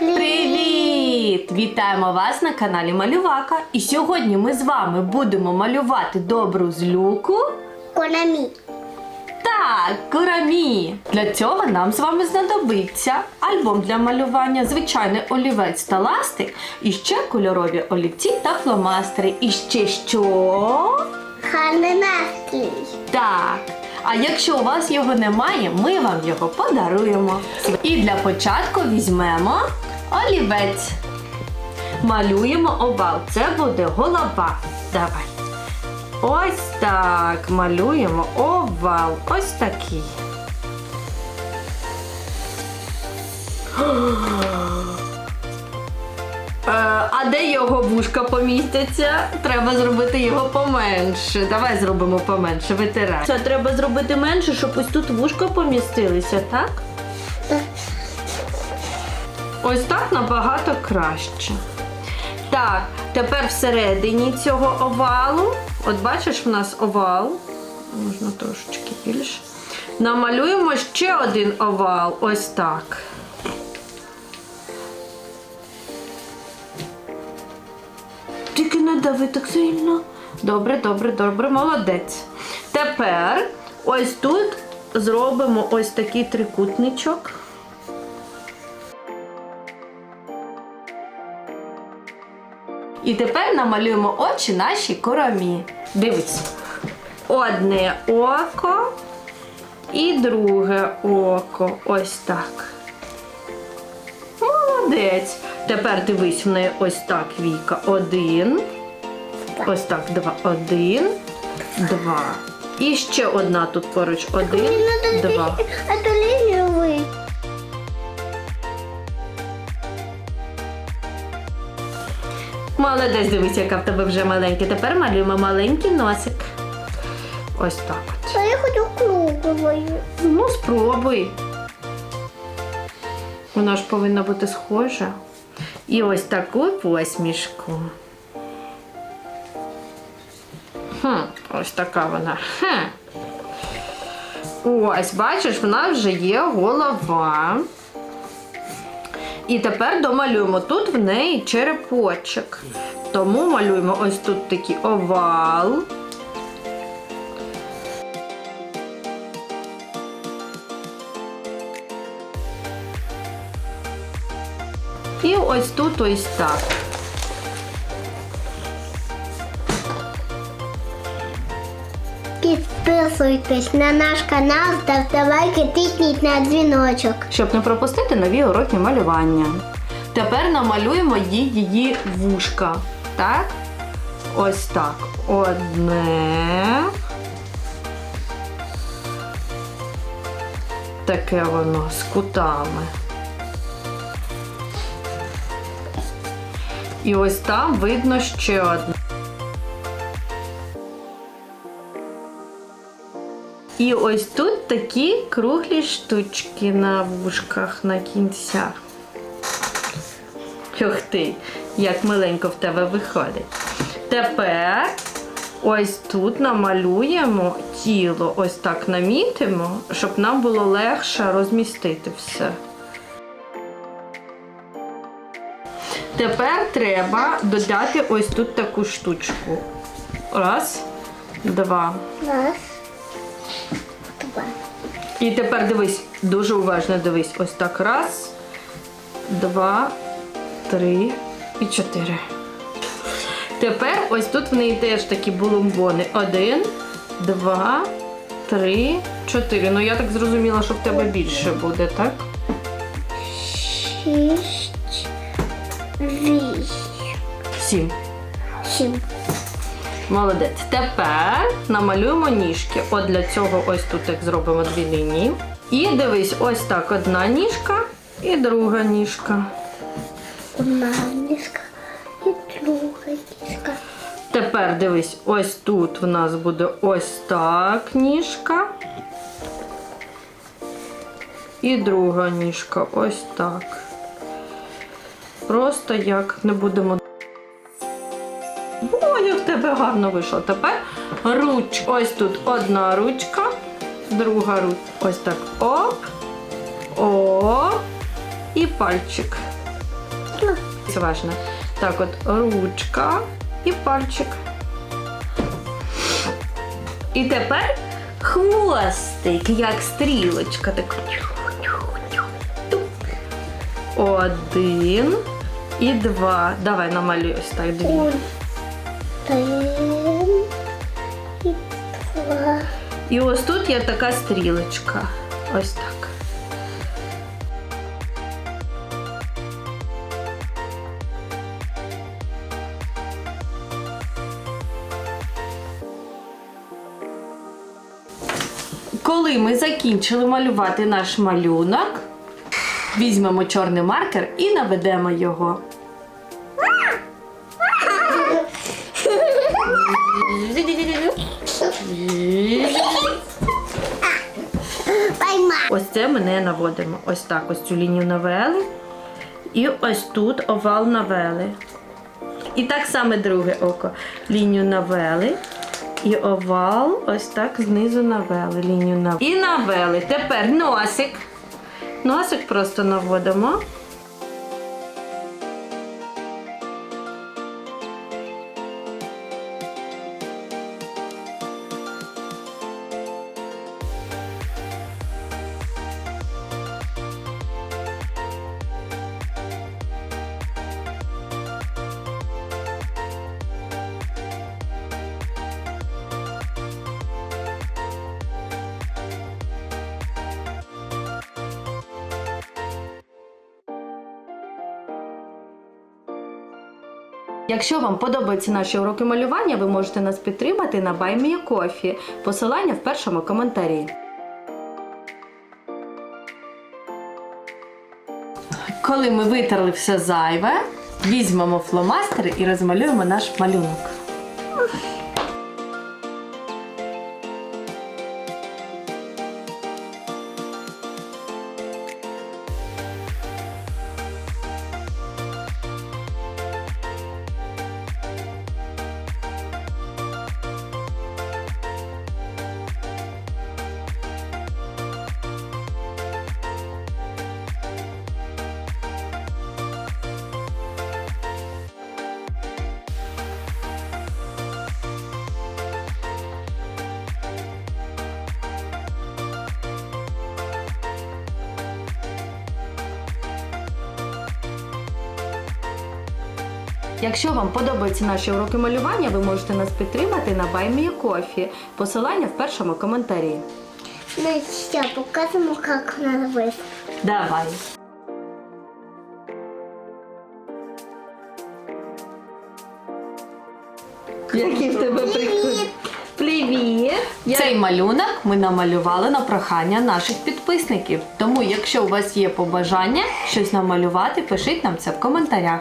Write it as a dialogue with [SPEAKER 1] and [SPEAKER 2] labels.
[SPEAKER 1] Привіт! Вітаємо вас на каналі Малювака. І сьогодні ми з вами будемо малювати добру злюку.
[SPEAKER 2] Конамі.
[SPEAKER 1] Так, курамі. Для цього нам з вами знадобиться альбом для малювання, звичайний олівець та ластик, і ще кольорові олівці та фломастери. І ще що?
[SPEAKER 2] Гарний настрій.
[SPEAKER 1] Так. А якщо у вас його немає, ми вам його подаруємо. І для початку візьмемо олівець. Малюємо овал. Це буде голова. Давай. Ось так. Малюємо овал. Ось такий. Е, А де його вушка помістяться? Треба зробити його поменше. Давай зробимо поменше, витирай. Це треба зробити менше, щоб ось тут вушка помістилися? Так. Ось так набагато краще. Так, тепер всередині цього овалу, от бачиш, в нас овал, можна трошечки більше. Намалюємо ще один овал. Ось так. Тільки не дави так сильно. Добре, добре, добре, молодець. Тепер ось тут зробимо ось такий трикутничок. І тепер намалюємо очі наші коромі. Дивись. Одне око і друге око. Ось так. Молодець. Тепер дивись в неї ось так віка. Один. Ось так, два. Один, два. І ще одна тут поруч. Один, два. Молодець, дивись, яка в тебе вже маленька. Тепер малюємо маленький носик. Ось так от.
[SPEAKER 2] А я хочу круглою.
[SPEAKER 1] Ну, спробуй. Вона ж повинна бути схожа. І ось таку посмішку. Хм, ось така вона. Хм. Ось, бачиш, в нас вже є голова. І тепер домалюємо тут в неї черепочок. Тому малюємо ось тут такий овал. І ось тут ось так.
[SPEAKER 2] Підписуйтесь на наш канал, ставте лайки, тисніть на дзвіночок.
[SPEAKER 1] щоб не пропустити нові уроки малювання. Тепер намалюємо її вушка. Так? Ось так. Одне. Таке воно з кутами. І ось там видно ще одне. І ось тут такі круглі штучки на вушках на кінцях. Ух ти, як миленько в тебе виходить. Тепер ось тут намалюємо тіло, ось так намітимо, щоб нам було легше розмістити все. Тепер треба додати ось тут таку штучку. Раз, два.
[SPEAKER 2] Раз.
[SPEAKER 1] І тепер дивись, дуже уважно дивись. Ось так. Раз, два, три і чотири. Тепер ось тут в неї теж такі булумбони. Один, два, три, чотири. Ну я так зрозуміла, що в тебе більше буде, так?
[SPEAKER 2] Шість, вісім,
[SPEAKER 1] Сім.
[SPEAKER 2] сім.
[SPEAKER 1] Молодець. Тепер намалюємо ніжки. От для цього ось тут як зробимо дві лінії. І дивись, ось так одна ніжка і друга ніжка.
[SPEAKER 2] Одна ніжка і друга ніжка.
[SPEAKER 1] Тепер дивись, ось тут в нас буде ось так ніжка. І друга ніжка ось так. Просто як не будемо. О, тебе гарно вийшло. Тепер руч. Ось тут одна ручка, друга ручка. Ось так. Оп. Оп. І пальчик.
[SPEAKER 2] Можна?
[SPEAKER 1] Це важно. Так, от ручка і пальчик. І тепер хвостик, як стрілочка. Так. Один і два. Давай намалюй ось так дві.
[SPEAKER 2] Один. І два.
[SPEAKER 1] І ось тут є така стрілочка. Ось так. Коли ми закінчили малювати наш малюнок, візьмемо чорний маркер і наведемо його. Ось це ми не наводимо. Ось так, ось цю лінію навели. І ось тут овал навели. І так само друге око. Лінію навели. І овал ось так знизу навели. Лінію навели. І навели. Тепер носик. Носик просто наводимо. Якщо вам подобаються наші уроки малювання, ви можете нас підтримати на BuyMeACoffee. Посилання в першому коментарі. Коли ми витерли все зайве, візьмемо фломастери і розмалюємо наш малюнок. Якщо вам подобаються наші уроки малювання, ви можете нас підтримати на BuyMeACoffee. Посилання в першому коментарі.
[SPEAKER 2] Ну все, покажемо, як висити.
[SPEAKER 1] Давай. Який в тебе прикольний. Привіт! Цей малюнок ми намалювали на прохання наших підписників. Тому, якщо у вас є побажання щось намалювати, пишіть нам це в коментарях.